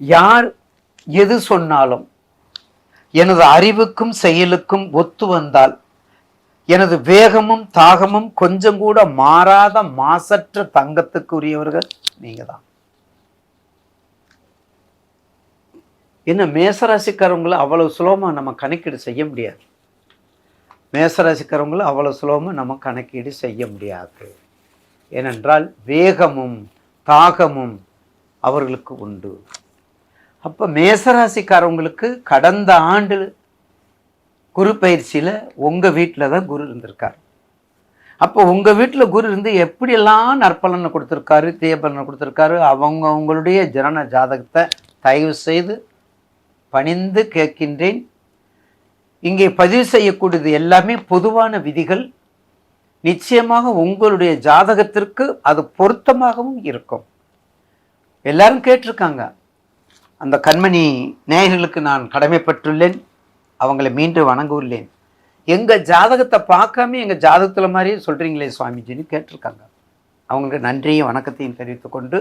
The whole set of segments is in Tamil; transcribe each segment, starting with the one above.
யார் எது சொன்னாலும் எனது அறிவுக்கும் செயலுக்கும் ஒத்து வந்தால் எனது வேகமும் தாகமும் கொஞ்சம் கூட மாறாத மாசற்ற தங்கத்துக்குரியவர்கள் நீங்க தான் என்ன மேசராசிக்காரவங்களை அவ்வளவு சுலபமா நம்ம கணக்கீடு செய்ய முடியாது. மேசராசிக்காரவங்களை அவ்வளவு சுலபமாக நம்ம கணக்கீடு செய்ய முடியாது. ஏனென்றால் வேகமும் தாகமும் அவர்களுக்கு உண்டு. அப்போ மேசராசிக்காரவங்களுக்கு கடந்த ஆண்டு குரு பயிற்சியில் உங்கள் வீட்டில் தான் குரு இருந்திருக்கார். அப்போ உங்கள் வீட்டில் குரு இருந்து எப்படியெல்லாம் நற்பலனை கொடுத்துருக்காரு தீயபலனை கொடுத்துருக்காரு அவங்க அவங்களுடைய ஜனன ஜாதகத்தை தயவு செய்து பணிந்து கேட்கின்றேன். இங்கே பதிவு செய்யக்கூடியது எல்லாமே பொதுவான விதிகள். நிச்சயமாக உங்களுடைய ஜாதகத்திற்கு அது பொருத்தமாகவும் இருக்கும். எல்லாரும் கேட்டிருக்காங்க. அந்த கண்மணி நேயர்களுக்கு நான் கடமைப்பட்டுள்ளேன். அவங்களை மீண்டும் வணங்குள்ளேன் எங்கள் ஜாதகத்தை பார்க்காம எங்கள் ஜாதகத்தில் மாதிரியே சொல்கிறீங்களே சுவாமிஜின்னு கேட்டிருக்காங்க. அவங்களுக்கு நன்றியும் வணக்கத்தையும் தெரிவித்து கொண்டு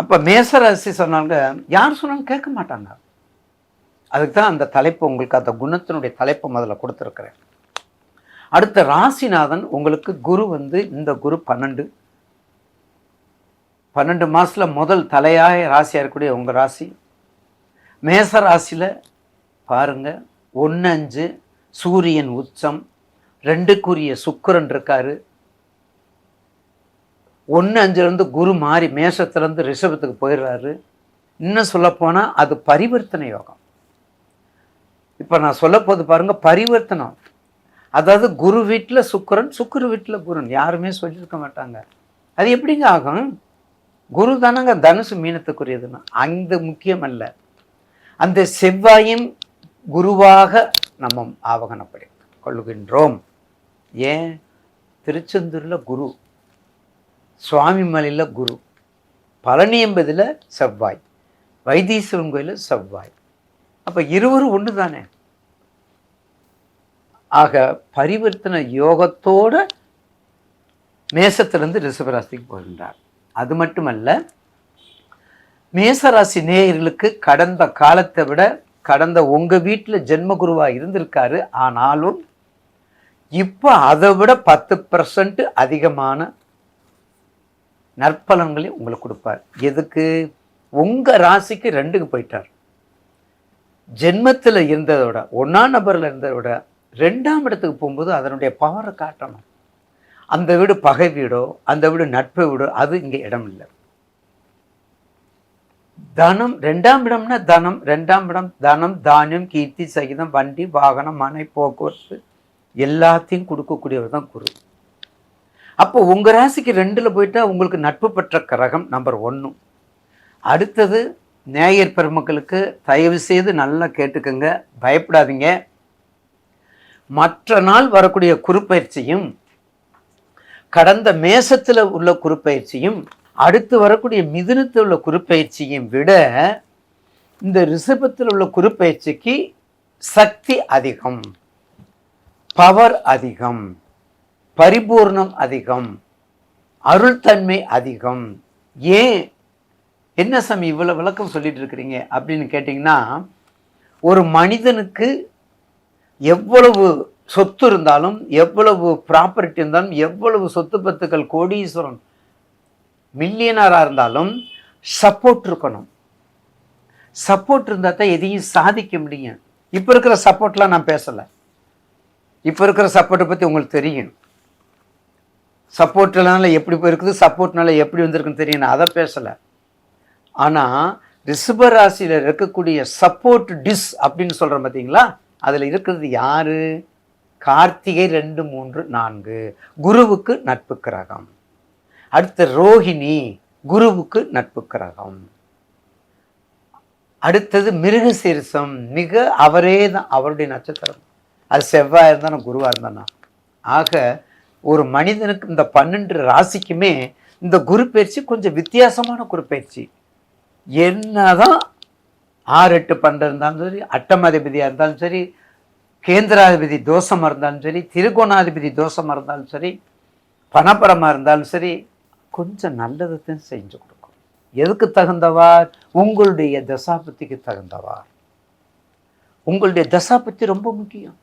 அப்போ மேசராசி சொன்னாங்க யார் சொன்னாலும் கேட்க மாட்டாங்க. அதுக்கு தான் அந்த தலைப்பு உங்களுக்கு அந்த குணத்தினுடைய தலைப்பை முதல்ல கொடுத்துருக்குறேன். அடுத்த ராசிநாதன் உங்களுக்கு குரு வந்து இந்த குரு பன்னெண்டு பன்னெண்டு மாதத்தில் முதல் தலையாய ராசியாக இருக்கக்கூடிய உங்கள் ராசி. மேச ராசியில் பாருங்கள் ஒன்று அஞ்சு சூரியன் உச்சம் ரெண்டுக்குரிய சுக்கரன் இருக்காரு. ஒன்று அஞ்சுலேருந்து குரு மாறி மேஷத்துலேருந்து ரிஷபத்துக்கு போயிடுறாரு. இன்னும் சொல்லப்போனால் அது பரிவர்த்தனை யோகம். இப்போ நான் சொல்லப்போது பாருங்கள் பாருங்க பரிவர்த்தனம். அதாவது குரு வீட்டில் சுக்கரன் சுக்கிர வீட்டில் குருன். யாருமே சொல்லியிருக்க மாட்டாங்க. அது எப்படிங்க ஆகும்? குரு தானங்க தனுசு மீனத்துக்குரியதுன்னா. அந்த முக்கியம் அல்ல அந்த செவ்வாயும் குருவாக நம்ம ஆவகனப்படி கொள்ளுகின்றோம். ஏன்? திருச்செந்தூரில் குரு. சுவாமி மலையில் குரு. பழனி என்பதில் செவ்வாய். வைத்தீஸ்வரன் கோயிலில் செவ்வாய். அப்போ இருவரும் ஒன்று தானே? ஆக பரிவர்த்தனை யோகத்தோட மேசத்திலிருந்து ரிஷபராசிக்கு போகின்றார். அது மட்டுமல்ல மேசராசி நேயர்களுக்கு கடந்த காலத்தை விட கடந்த உங்கள் வீட்டில் ஜென்மகுருவாக இருந்திருக்காரு. ஆனாலும் இப்போ அதை விட பத்து பர்சன்ட் அதிகமான நற்பலன்களை உங்களுக்கு கொடுப்பார். எதுக்கு? உங்கள் ராசிக்கு ரெண்டுக்கு போயிட்டார். ஜென்மத்தில் இருந்ததோட ஒன்றாம் நபரில் இருந்ததோட ரெண்டாம் இடத்துக்கு போகும்போது அதனுடைய பவரை காட்டணும். அந்த வீடு பகை வீடோ அந்த வீடு நட்பு வீடோ அது இங்கே இடம் இல்லை. தனம் ரெண்டாம் இடம்னா தனம் ரெண்டாம் இடம் தனம் தானியம் கீர்த்தி சகிதம் வண்டி வாகனம் மனை போக்குவரத்து எல்லாத்தையும் கொடுக்கக்கூடியவர் தான் குரு. அப்போ உங்கள் ராசிக்கு ரெண்டில் போயிட்டா உங்களுக்கு நட்பு பெற்ற கிரகம் நம்பர் ஒன்று அடுத்தது நேயர் பெருமக்களுக்கு தயவு செய்து நல்லா கேட்டுக்கோங்க பயப்படாதீங்க. மற்ற நாள் வரக்கூடிய குறுப்பயிற்சியும் கடந்த மேசத்தில் உள்ள குறுப்பயிற்சியும் அடுத்து வரக்கூடிய மிதுனத்தில் உள்ள குறுப்பயிற்சியும் விட இந்த ரிஷபத்தில் உள்ள குறுப்பயிற்சிக்கு சக்தி அதிகம் பவர் அதிகம் பரிபூர்ணம் அதிகம் அருள்தன்மை அதிகம். ஏன்? என்ன சாமி இவ்வளோ விளக்கம் சொல்லிட்டு இருக்கிறீங்க அப்படின்னு கேட்டிங்கன்னா ஒரு மனிதனுக்கு எவ்வளவு சொத்து இருந்தாலும் எவ்வளவு ப்ராப்பர்ட்டி இருந்தாலும் எவ்வளவு சொத்து பத்துக்கள் கோடீஸ்வரன் மில்லியனராக இருந்தாலும் சப்போர்ட் இருக்கணும். சப்போர்ட் இருந்தால் தான் எதையும் சாதிக்க முடியும். இப்போ இருக்கிற சப்போர்ட்லாம் நான் பேசலை. இப்போ இருக்கிற சப்போர்ட்டை பற்றி உங்களுக்கு தெரியும். சப்போர்ட்னால எப்படி போயிருக்குது சப்போர்ட்னால எப்படி வந்திருக்குன்னு தெரியும் நான் அதை பேசலை. ஆனால் ரிஷபராசியில் இருக்கக்கூடிய சப்போர்ட் டிஸ் அப்படின்னு சொல்கிறேன் பார்த்தீங்களா அதில் இருக்கிறது யார்? கார்த்திகை ரெண்டு மூன்று நான்கு. குருவுக்கு நட்பு கிரகம். அடுத்து ரோஹிணி குருவுக்கு நட்பு கிரகம். அடுத்தது மிருகசீரிசம். மிக அவரே தான் அவருடைய நட்சத்திரம். அது செவ்வாய் இருந்தானா குருவாக இருந்தானா ஆக ஒரு மனிதனுக்கு இந்த பன்னெண்டு ராசிக்குமே இந்த குரு பயிற்சி கொஞ்சம் வித்தியாசமான குரு பயிற்சி. என்னதான் ஆறு எட்டு பன்னெண்டு இருந்தாலும் சரி அட்டமாதிபதியாக இருந்தாலும் சரி கேந்திராதிபதி தோஷமாக இருந்தாலும் சரி திருகோணாதிபதி தோஷமாக இருந்தாலும் சரி பணப்பரமாக இருந்தாலும் சரி கொஞ்சம் நல்லதை செஞ்சு கொடுக்கும். எதுக்கு தகுந்தவார்? உங்களுடைய தசாபத்திக்கு தகுந்தவார். உங்களுடைய தசாபத்தி ரொம்ப முக்கியம்.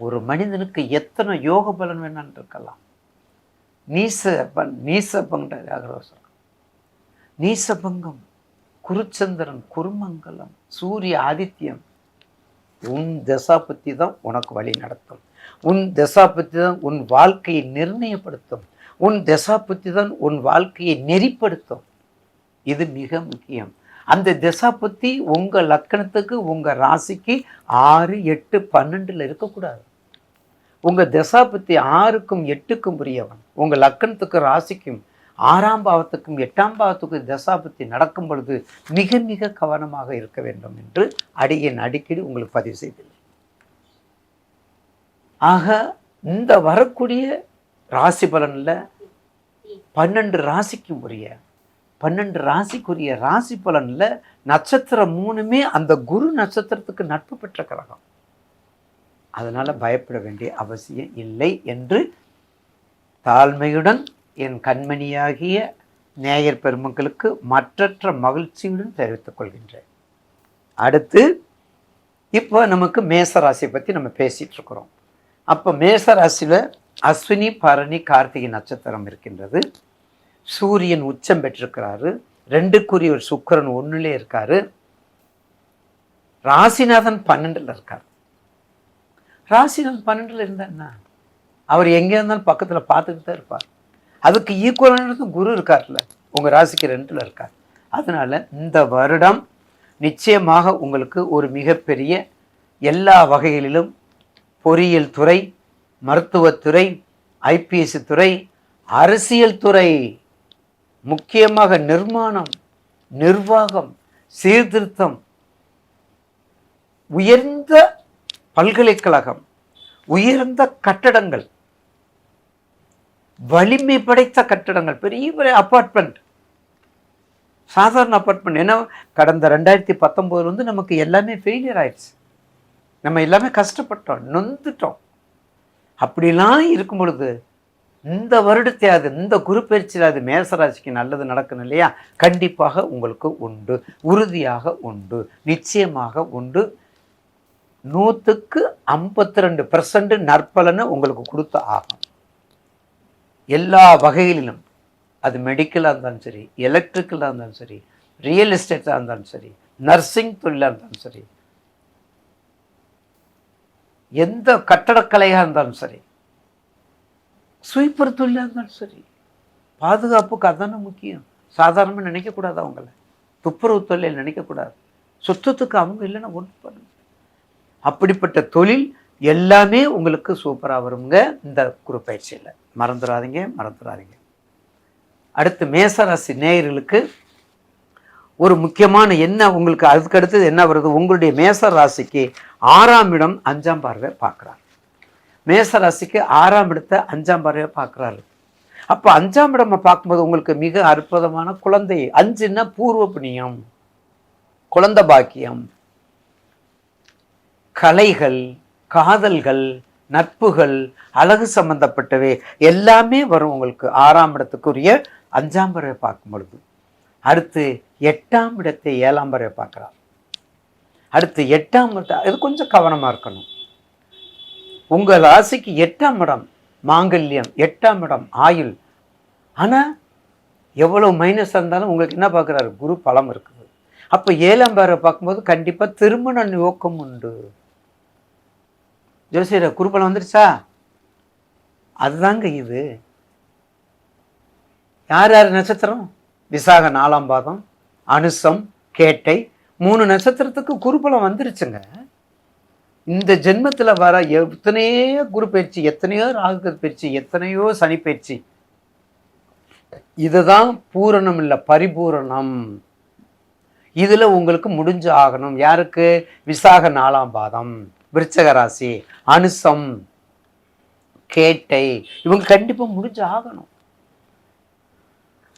ஒரு மனிதனுக்கு எத்தனை யோக பலன் வேணான்னு இருக்கலாம். நீச பன் நீசபங்க நீசபங்கம் குருச்சந்திரன் குருமங்கலம் சூரிய ஆதித்யம் உன் தசாபத்தி தான் உனக்கு வழி நடத்தும். உன் தசாபத்தி தான் உன் வாழ்க்கையை நிர்ணயப்படுத்தும். உன் தசாபத்தி தான் உன் வாழ்க்கையை நெறிப்படுத்தும். இது மிக முக்கியம். அந்த தசாபத்தி உங்கள் லக்கணத்துக்கு உங்கள் ராசிக்கு ஆறு எட்டு பன்னெண்டில் இருக்கக்கூடாது. உங்கள் தசாபத்தி ஆறுக்கும் எட்டுக்கும் உரியவன் உங்கள் லக்கணத்துக்கு ராசிக்கும் ஆறாம் பாவத்துக்கும் எட்டாம் பாவத்துக்கும் தசாபத்தி நடக்கும் பொழுது மிக மிக கவனமாக இருக்க வேண்டும் என்று அடியின் அடிக்கடி உங்களுக்கு பதிவு செய்துள்ளேன். ஆக இந்த வரக்கூடிய ராசி பலனில் பன்னெண்டு ராசிக்கும் உரிய பன்னெண்டு ராசிக்குரிய ராசி பலனில் நட்சத்திரம் மூணுமே அந்த குரு நட்சத்திரத்துக்கு நட்பு பெற்ற கிரகம். அதனால் பயப்பட வேண்டிய அவசியம் இல்லை என்று தாழ்மையுடன் என் கண்மணியாகிய நேயர் பெருமக்களுக்கு மற்றற்ற மகிழ்ச்சியுடன் தெரிவித்துக் கொள்கின்றேன். அடுத்து இப்போ நமக்கு மேச ராசியை பற்றி நம்ம பேசிகிட்டு இருக்கிறோம். அப்போ மேசராசியில் அஸ்வினி பரணி கார்த்திகை நட்சத்திரம் இருக்கின்றது. சூரியன் உச்சம் பெற்றிருக்கிறாரு. ரெண்டுக்குரிய ஒரு சுக்கரன் ஒன்றுலே இருக்காரு. ராசிநாதன் பன்னெண்டில் இருக்கார். ராசிநாதன் பன்னெண்டில் இருந்தா அவர் எங்கே இருந்தாலும் பக்கத்தில் பார்த்துக்கிட்டு தான் இருப்பார். அதுக்கு ஈக்குவலானது குரு இருக்கார்ல. உங்கள் ராசிக்கு ரெண்டில் இருக்கார். அதனால் இந்த வருடம் நிச்சயமாக உங்களுக்கு ஒரு மிகப்பெரிய எல்லா வகைகளிலும் பொறியியல் துறை மருத்துவத்துறை ஐபிஎஸ் துறை அரசியல் துறை முக்கியமாக நிர்மாணம் நிர்வாகம் சீர்திருத்தம் உயர்ந்த பல்கலைக்கழகம் உயர்ந்த கட்டடங்கள் வலிமை படைத்த கட்டடங்கள் பெரிய பெரிய அப்பார்ட்மெண்ட் சாதாரண அப்பார்ட்மெண்ட் ஏன்னா கடந்த ரெண்டாயிரத்தி பத்தொம்போதுல வந்து நமக்கு எல்லாமே ஃபெயிலியர் ஆயிடுச்சு. நம்ம எல்லாமே கஷ்டப்பட்டோம் நொந்துட்டோம். அப்படிலாம் இருக்கும் பொழுது இந்த வருடத்தையாவது இந்த குரு அது மேசராசிக்கு நல்லது நடக்கணும் இல்லையா? கண்டிப்பாக உங்களுக்கு உண்டு உறுதியாக உண்டு நிச்சயமாக உண்டு. நூற்றுக்கு ஐம்பத்தி ரெண்டு பர்சன்ட் நற்பலனை உங்களுக்கு கொடுத்து ஆகும் எல்லா வகைகளிலும் அது மெடிக்கலாக இருந்தாலும் சரி எலக்ட்ரிக்கலாக இருந்தாலும் சரி ரியல் எஸ்டேட்டாக இருந்தாலும் சரி நர்சிங் தொழிலாக இருந்தாலும் சரி எந்த கட்டடக்கலையாக இருந்தாலும் சரி ஸ்வீப்பர் தொழிலாக இருந்தாலும் சரி பாதுகாப்புக்கு அதான முக்கியம். சாதாரணமாக நினைக்கக்கூடாது அவங்கள. துப்புரவு தொழில் நினைக்கக்கூடாது. சுத்தத்துக்கு அவங்க இல்லைன்னா ஒன்றும் பண்ண அப்படிப்பட்ட தொழில் எல்லாமே உங்களுக்கு சூப்பராக வருங்க. இந்த குரு பயிற்சியில். மறந்துடாதீங்க மறந்துடாதீங்க. அடுத்து மேசராசி நேயர்களுக்கு ஒரு முக்கியமான என்ன உங்களுக்கு அதுக்கு அடுத்தது என்ன வருது? உங்களுடைய மேச ராசிக்கு ஆறாம் இடம் அஞ்சாம் பார்வை பார்க்குறாரு. மேச ராசிக்கு ஆறாம் இடத்தை அஞ்சாம் பார்வையை பார்க்குறாரு. அப்போ அஞ்சாம் இடமாக பார்க்கும்போது உங்களுக்கு மிக அற்புதமான குழந்தை. அஞ்சுன்னா பூர்வ புண்ணியம் குழந்த பாக்கியம் கலைகள் காதல்கள் நட்புகள் அழகு சம்பந்தப்பட்டவை எல்லாமே வரும் உங்களுக்கு ஆறாம் இடத்துக்குரிய அஞ்சாம் பறவை பார்க்கும் பொழுது. அடுத்து எட்டாம் இடத்தை ஏழாம் பறவை பார்க்குறார் அடுத்து எட்டாம் இடம் இது கொஞ்சம் கவனமாக இருக்கணும். உங்கள் ராசிக்கு எட்டாம் இடம் மாங்கல்யம் எட்டாம் இடம் ஆயுள். ஆனால் எவ்வளோ மைனஸ் இருந்தாலும் உங்களுக்கு என்ன பார்க்குறாரு? குரு பலம் இருக்குது. அப்போ ஏழாம் பேரை பார்க்கும்போது கண்டிப்பாக திருமண நோக்கம் உண்டு. ஜோசியர் குருபலம் வந்துருச்சா? அதுதாங்க இது. யார் யார் நட்சத்திரம்? விசாக நாலாம் பாதம் அனுசம் கேட்டை மூணு நட்சத்திரத்துக்கு குருபலம் வந்துருச்சுங்க. இந்த ஜென்மத்தில் வர எத்தனையோ குரு பயிற்சி எத்தனையோ ராகு பயிற்சி எத்தனையோ சனி பயிற்சி. இதுதான் பூரணம் இல்லை பரிபூரணம். இதில் உங்களுக்கு முடிஞ்சு ஆகணும். யாருக்கு? விசாக நாலாம் பாதம் விருச்சக ராசி அனுசம் கேட்டை இவங்க கண்டிப்பாக முடிஞ்சு ஆகணும்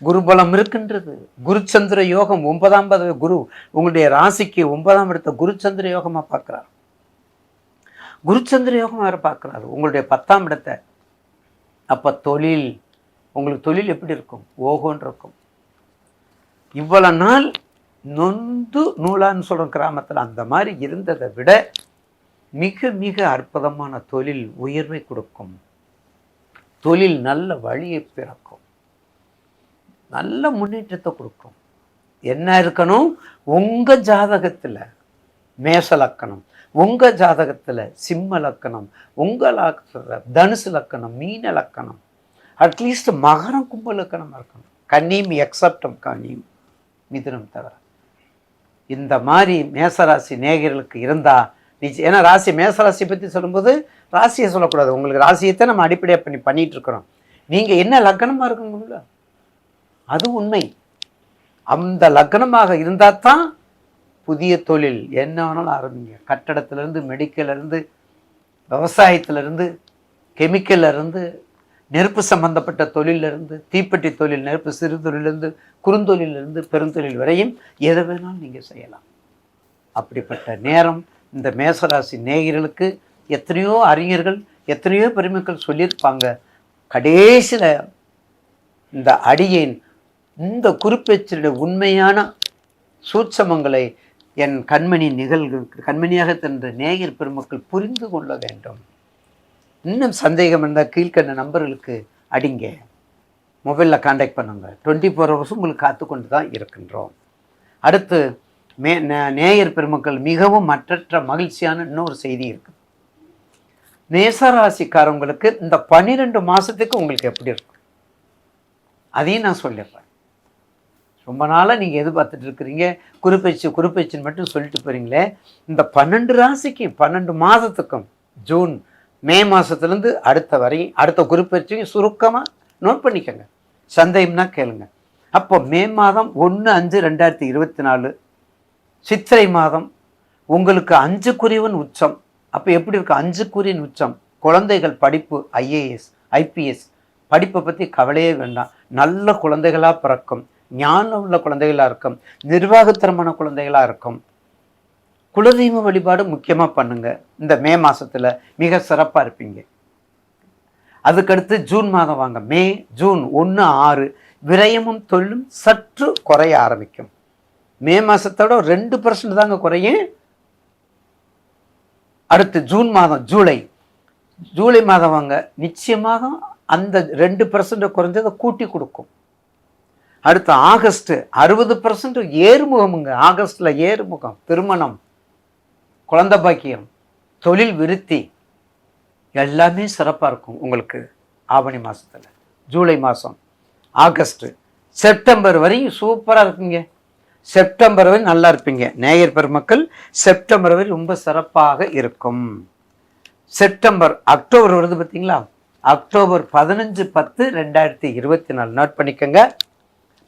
குருபலம் இருக்கின்றது. குருச்சந்திர யோகம் ஒன்பதாம் பதவி குரு உங்களுடைய ராசிக்கு ஒன்பதாம் இடத்த குருச்சந்திர யோகமாக பார்க்குறார். குருச்சந்திர யோகம் வேறு பார்க்குறாரு? உங்களுடைய பத்தாம் இடத்தை. அப்போ தொழில் உங்களுக்கு தொழில் எப்படி இருக்கும்? ஓகோன்னு இருக்கும். இவ்வளவு நாள் நொந்து நூலான்னு சொல்கிற கிராமத்தில் அந்த மாதிரி இருந்ததை விட மிக மிக அற்புதமான தொழில் உயர்வை கொடுக்கும். தொழில் நல்ல வழியை பிறக்கும். நல்ல முன்னேற்றத்தை கொடுக்கும். என்ன இருக்கணும்? உங்கள் ஜாதகத்தில் மேச லக்கணம் உங்கள் ஜாதகத்தில் சிம்ம லக்கணம் உங்கள் தனுசு லக்கணம் மீன லக்கணம். அட்லீஸ்ட் மகரம் கும்ப லக்கணம் இருக்கணும். கன்னியும் எக்ஸப்டம் கன்னியும் மிதுனம் தவிர. இந்த மாதிரி மேசராசி நேகர்களுக்கு இருந்தால் நிச்சயம் ஏன்னா ராசி மேசராசி பற்றி சொல்லும்போது ராசியை சொல்லக்கூடாது. உங்களுக்கு ராசியத்தை நம்ம அடிப்படையாக பண்ணி பண்ணிகிட்டு இருக்கிறோம் நீங்கள் என்ன லக்கணமாக இருக்கணும்ல அது உண்மை. அந்த லக்னமாக இருந்தால் தான் புதிய தொழில். என்ன வேணாலும் ஆரம்பிங்க. கட்டடத்துலேருந்து மெடிக்கல்லேருந்து விவசாயத்துலேருந்து கெமிக்கல்லேருந்து நெருப்பு சம்பந்தப்பட்ட தொழிலிருந்து தீப்பெட்டி தொழில் நெருப்பு சிறு தொழிலிருந்து குறுந்தொழிலிருந்து பெருந்தொழில் வரையும் எதை வேணாலும் நீங்கள் செய்யலாம். அப்படிப்பட்ட நேரம் இந்த மேசராசி நேயர்களுக்கு எத்தனையோ அறிஞர்கள் எத்தனையோ பெருமக்கள் சொல்லியிருப்பாங்க. கடைசியில் இந்த அடியேன் இந்த குறிப்பேச்சருடைய உண்மையான சூட்சமங்களை என் கண்மணி நிகழ்வு கண்மணியாக தந்த நேயர் பெருமக்கள் புரிந்து கொள்ள வேண்டும். இன்னும் சந்தேகம் இருந்தால் கீழ்கண்ட நம்பர்களுக்கு அடிங்க. மொபைலில் காண்டாக்ட் பண்ணுங்கள் டுவெண்ட்டி ஃபோர் ஹவர்ஸும் உங்களுக்கு காத்து கொண்டு தான் இருக்கின்றோம். அடுத்து மே நே- நேயர் பெருமக்கள் மிகவும் மற்றற்ற மகிழ்ச்சியான இன்னொரு செய்தி இருக்குது நேசராசிக்காரவங்களுக்கு இந்த பன்னிரெண்டு மாதத்துக்கு உங்களுக்கு எப்படி இருக்கும்? அதையும் நான் சொல்லிடுறேன். ரொம்ப நாளாக நீங்கள் எதிர்பார்த்துட்டு இருக்கிறீங்க. குறிப்பேச்சு குறிப்பேச்சுன்னு மட்டும் சொல்லிட்டு போகிறீங்களே இந்த பன்னெண்டு ராசிக்கு பன்னெண்டு மாதத்துக்கும் ஜூன் மே மாதத்துலேருந்து அடுத்த வரையும் அடுத்த குறிப்பேச்சையும் சுருக்கமாக நோட் பண்ணிக்கோங்க. சந்தேகம்னா கேளுங்க. அப்போ மே மாதம் ஒன்று அஞ்சு ரெண்டாயிரத்தி இருபத்தி நாலு சித்திரை மாதம் உங்களுக்கு அஞ்சு குறிவன் உச்சம். அப்போ எப்படி இருக்கு? அஞ்சு குறியின் உச்சம். குழந்தைகள் படிப்பு ஐஏஎஸ் ஐபிஎஸ் படிப்பை பற்றி கவலையே வேண்டாம். நல்ல குழந்தைகளாக பிறக்கும். ஞானம் உள்ள குழந்தைகளாக இருக்கும். நிர்வாகத்திறமான குழந்தைகளாக இருக்கும். குலதெய்வ வழிபாடு முக்கியமாக பண்ணுங்க. இந்த மே மாதத்தில் மிக சிறப்பாக இருப்பீங்க. அதுக்கடுத்து ஜூன் மாதம் வாங்க. மே ஜூன் ஒன்று ஆறு விரயமும் தொழிலும் சற்று குறைய ஆரம்பிக்கும். மே மாதத்தோட ரெண்டு பர்சன்ட் தாங்க குறையும். அடுத்து ஜூன் மாதம் ஜூலை. ஜூலை மாதம் வாங்க நிச்சயமாக அந்த ரெண்டு பர்சன்ட் குறைஞ்சதை கூட்டி கொடுக்கும். அடுத்து ஆகஸ்ட்டு அறுபது பர்சன்ட் ஏறுமுகமுங்க. ஆகஸ்டில் ஏறுமுகம் திருமணம் குழந்த பாக்கியம் தொழில் விருத்தி எல்லாமே சிறப்பாக இருக்கும் உங்களுக்கு ஆவணி மாதத்தில் ஜூலை மாதம் ஆகஸ்ட்டு செப்டம்பர் வரையும் சூப்பராக இருக்குங்க. செப்டம்பர் வரை நல்லா இருப்பீங்க. நேயர் பெருமக்கள் செப்டம்பர் வரை ரொம்ப சிறப்பாக இருக்கும். செப்டம்பர் அக்டோபர் வருது பார்த்தீங்களா? அக்டோபர் பதினஞ்சு பத்து ரெண்டாயிரத்தி இருபத்தி நாலு. நோட் பண்ணிக்கோங்க.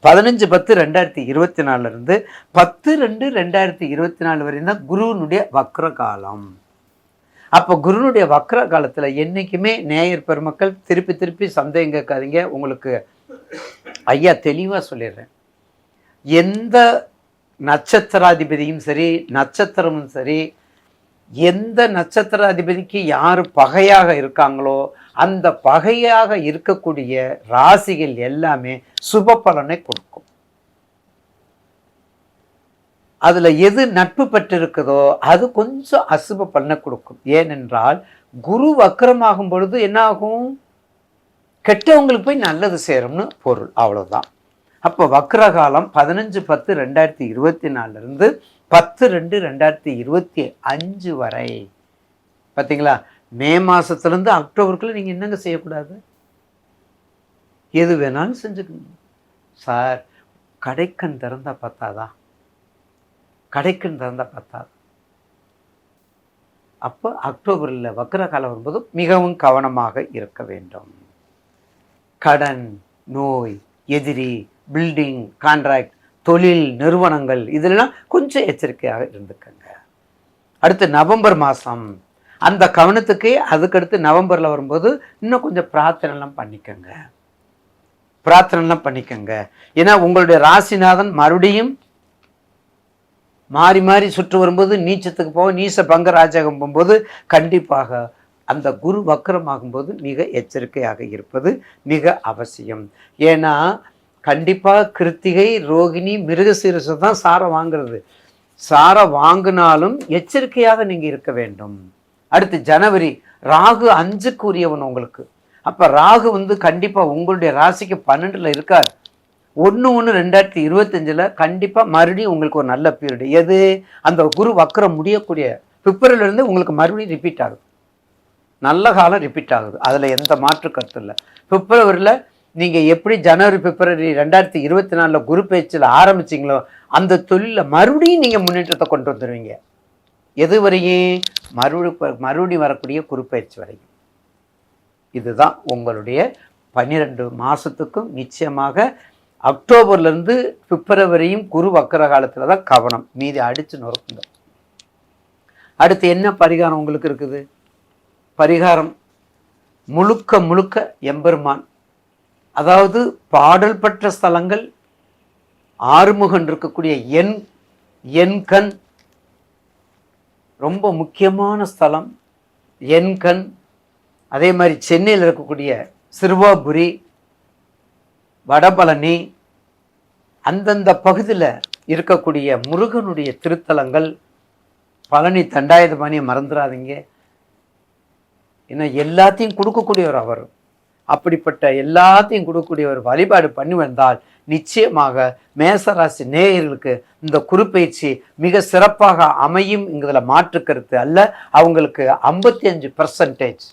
பதினஞ்சு பத்து ரெண்டாயிரத்தி இருபத்தி நாலுலேருந்து பத்து ரெண்டு ரெண்டாயிரத்தி இருபத்தி நாலு வரையும் தான் குருவினுடைய வக்ர காலம் அப்போ குருனுடைய வக்ர காலத்தில் என்றைக்குமே நேயர் பெருமக்கள் திருப்பி திருப்பி சந்தேகம் கேட்காதீங்க. உங்களுக்கு ஐயா தெளிவாக சொல்லிடுறேன். எந்த நட்சத்திராதிபதியும் சரி நட்சத்திரமும் சரி எந்த நட்சத்திராதிபதிக்கு யார் பகையாக இருக்காங்களோ அந்த பகையாக இருக்கக்கூடிய ராசிகள் எல்லாமே சுப பலனை கொடுக்கும். அதில் எது நட்பு பெற்றிருக்குதோ அது கொஞ்சம் அசுப பலனை கொடுக்கும். ஏனென்றால் குரு வக்கரமாகும் பொழுது என்னாகும்? கெட்டவங்களுக்கு போய் நல்லது சேரும்னு பொருள். அவ்வளோதான் அப்போ வக்ரகாலம் பதினஞ்சு பத்து ரெண்டாயிரத்தி இருபத்தி நாலுலேருந்து பத்து ரெண்டு ரெண்டாயிரத்தி இருபத்தி அஞ்சு வரை. பார்த்தீங்களா மே மாதத்துலேருந்து அக்டோபருக்குள்ளே நீங்கள் என்னங்க செய்யக்கூடாது? எது வேணாலும் செஞ்சுக்கணும். சார் கடைக்கண் திறந்தா பார்த்தாதா கடைக்கண் திறந்தா பார்த்தாதா அப்போ அக்டோபரில் வக்ர காலம் வரும்போது மிகவும் கவனமாக இருக்க வேண்டும். கடன் நோய் எதிரி பில்டிங் கான்ட்ராக்ட் தொழில் நிறுவனங்கள் இதெல்லாம் கொஞ்சம் எச்சரிக்கையாக இருந்துக்கங்க. அடுத்து நவம்பர் மாதம் அந்த கவனத்துக்கே அதுக்கடுத்து நவம்பரில் வரும்போது இன்னும் கொஞ்சம் பிரார்த்தனைலாம் பண்ணிக்கோங்க. பிரார்த்தனைலாம் பண்ணிக்கோங்க. ஏன்னா உங்களுடைய ராசிநாதன் மறுபடியும் மாறி மாறி சுற்று வரும்போது நீச்சத்துக்கு போக நீச பங்க ராஜகம் போகும்போது கண்டிப்பாக அந்த குரு வக்கரமாகும்போது மிக எச்சரிக்கையாக இருப்பது மிக அவசியம். ஏன்னா கண்டிப்பாக கிருத்திகை ரோகிணி மிருகசீரசு தான் சாரம் வாங்குறது. சாரம் வாங்கினாலும் எச்சரிக்கையாக நீங்கள் இருக்க வேண்டும். அடுத்து ஜனவரி ராகு அஞ்சுக்கு உரியவன் உங்களுக்கு. அப்போ ராகு வந்து கண்டிப்பாக உங்களுடைய ராசிக்கு பன்னெண்டில் இருக்கார். ஒன்று ஒன்று ரெண்டாயிரத்தி இருபத்தஞ்சில் கண்டிப்பாக மறுபடியும் உங்களுக்கு ஒரு நல்ல பீரியடு எது? அந்த குரு வக்கரம் முடியக்கூடிய பிப்ரவரியிலேருந்து உங்களுக்கு மறுபடியும் ரிப்பீட் ஆகுது. நல்ல காலம் ரிப்பீட் ஆகுது. அதில் எந்த மாற்று கருத்து இல்லை. பிப்ரவரியில் நீங்கள் எப்படி ஜனவரி பிப்ரவரி ரெண்டாயிரத்தி இருபத்தி நாலில் குரு பேச்சில் ஆரம்பிச்சிங்களோ அந்த தொழிலில் மறுபடியும் நீங்கள் முன்னேற்றத்தை கொண்டு வந்துடுவீங்க எது வரையும் மறுபடி மறுபடியும் வரக்கூடிய குரு பயிற்சி வரையும். இதுதான் உங்களுடைய பன்னிரெண்டு மாதத்துக்கும் நிச்சயமாக அக்டோபர்லேருந்து பிப்ரவரியும் குரு வக்கர காலத்தில் தான் கவனம். மீதி அடித்து நொறுக்குங்க. அடுத்து என்ன பரிகாரம் உங்களுக்கு இருக்குது? பரிகாரம் முழுக்க முழுக்க எம்பெருமான் அதாவது பாடல் பெற்ற ஸ்தலங்கள் ஆறுமுகன் இருக்கக்கூடிய என் எண்கண் ரொம்ப முக்கியமான ஸ்தலம் எண்கண் அதே மாதிரி சென்னையில் இருக்கக்கூடிய சிறுவாபுரி வடபழனி அந்தந்த பகுதியில் இருக்கக்கூடிய முருகனுடைய திருத்தலங்கள். பழனி தண்டாயுதபாணியை மறந்துடாதீங்க ஏன்னா எல்லாத்தையும் கொடுக்கக்கூடியவர் அவர். அப்படிப்பட்ட எல்லாத்தையும் கொடுக்கக்கூடிய ஒரு வழிபாடு பண்ணி வந்தால் நிச்சயமாக மேசராசி நேயர்களுக்கு இந்த குறுப்பயிற்சி மிக சிறப்பாக அமையும் இதில் மாற்று கருத்து அல்ல. அவங்களுக்கு ஐம்பத்தி அஞ்சு பர்சன்டேஜ்